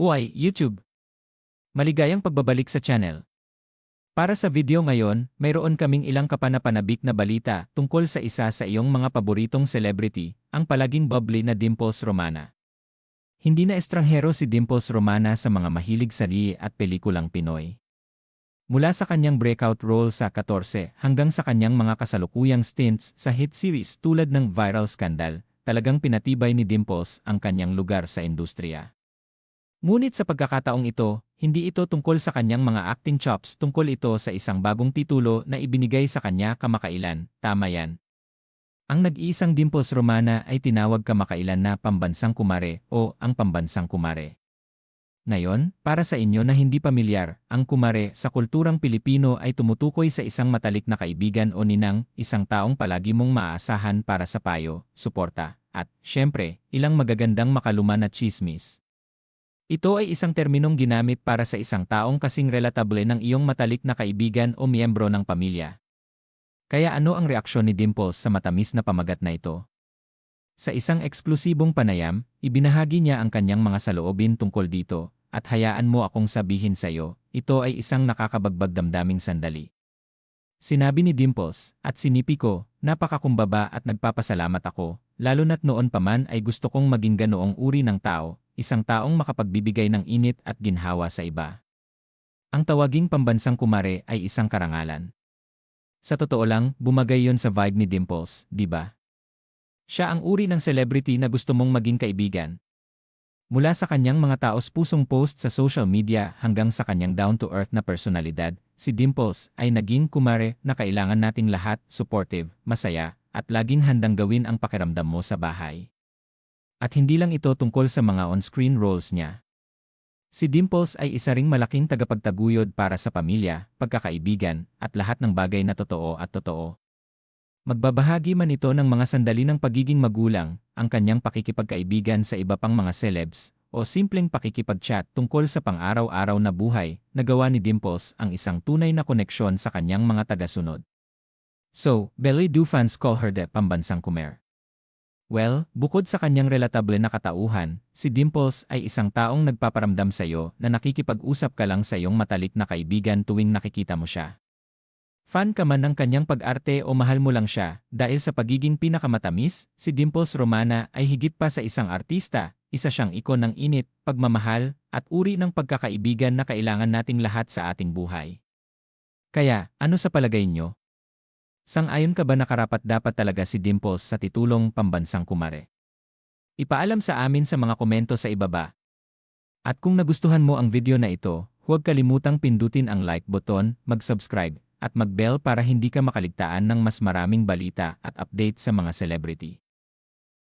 Uy, YouTube! Maligayang pagbabalik sa channel. Para sa video ngayon, mayroon kaming ilang kapanapanabik na balita tungkol sa isa sa iyong mga paboritong celebrity, ang palaging bubbly na Dimples Romana. Hindi na estranghero si Dimples Romana sa mga mahilig sali at pelikulang Pinoy. Mula sa kanyang breakout role sa 14 hanggang sa kanyang mga kasalukuyang stints sa hit series tulad ng Viral Scandal, talagang pinatibay ni Dimples ang kanyang lugar sa industriya. Ngunit sa pagkakataong ito, hindi ito tungkol sa kanyang mga acting chops tungkol ito sa isang bagong titulo na ibinigay sa kanya kamakailan, tama yan. Ang nag-iisang Dimples Romana ay tinawag kamakailan na pambansang kumare o ang pambansang kumare. Ngayon, para sa inyo na hindi pamilyar, ang kumare sa kulturang Pilipino ay tumutukoy sa isang matalik na kaibigan o ninang, isang taong palagi mong maaasahan para sa payo, suporta, at, syempre, ilang magagandang makaluman at chismis. Ito ay isang terminong ginamit para sa isang taong kasing relatable ng iyong matalik na kaibigan o miyembro ng pamilya. Kaya ano ang reaksyon ni Dimples sa matamis na pamagat na ito? Sa isang eksklusibong panayam, ibinahagi niya ang kanyang mga saloobin tungkol dito, at hayaan mo akong sabihin sa iyo, ito ay isang nakakabagbag damdaming sandali. Sinabi ni Dimples, at sinipi ko, napakakumbaba at nagpapasalamat ako, lalo na't noon pa man ay gusto kong maging ganoong uri ng tao, isang taong makapagbibigay ng init at ginhawa sa iba. Ang tawaging pambansang kumare ay isang karangalan. Sa totoo lang, bumagay yon sa vibe ni Dimples, di ba? Siya ang uri ng celebrity na gusto mong maging kaibigan. Mula sa kanyang mga taos pusong post sa social media hanggang sa kanyang down-to-earth na personalidad, si Dimples ay naging kumare na kailangan nating lahat supportive, masaya, at laging handang gawin ang pakiramdam mo sa bahay. At hindi lang ito tungkol sa mga on-screen roles niya. Si Dimples ay isa ring malaking tagapagtaguyod para sa pamilya, pagkakaibigan, at lahat ng bagay na totoo at totoo. Magbabahagi man ito ng mga sandali ng pagiging magulang, ang kanyang pakikipagkaibigan sa iba pang mga celebs, o simpleng pakikipag-chat tungkol sa pang-araw-araw na buhay, nagawa ni Dimples ang isang tunay na koneksyon sa kanyang mga tagasunod. So, Belly do fans call her the pambansang kumer. Well, bukod sa kanyang relatable na katauhan, si Dimples ay isang taong nagpaparamdam sa iyo na nakikipag-usap ka lang sa iyong matalik na kaibigan tuwing nakikita mo siya. Fan ka man ng kanyang pag-arte o mahal mo lang siya, dahil sa pagiging pinakamatamis, si Dimples Romana ay higit pa sa isang artista, isa siyang ikon ng init, pagmamahal, at uri ng pagkakaibigan na kailangan nating lahat sa ating buhay. Kaya, ano sa palagay nyo? Sang-ayon ka ba na karapat dapat talaga si Dimples sa titulong pambansang kumare? Ipaalam sa amin sa mga komento sa ibaba. At kung nagustuhan mo ang video na ito, huwag kalimutang pindutin ang like button, mag-subscribe, at mag-bell para hindi ka makaligtaan ng mas maraming balita at update sa mga celebrity.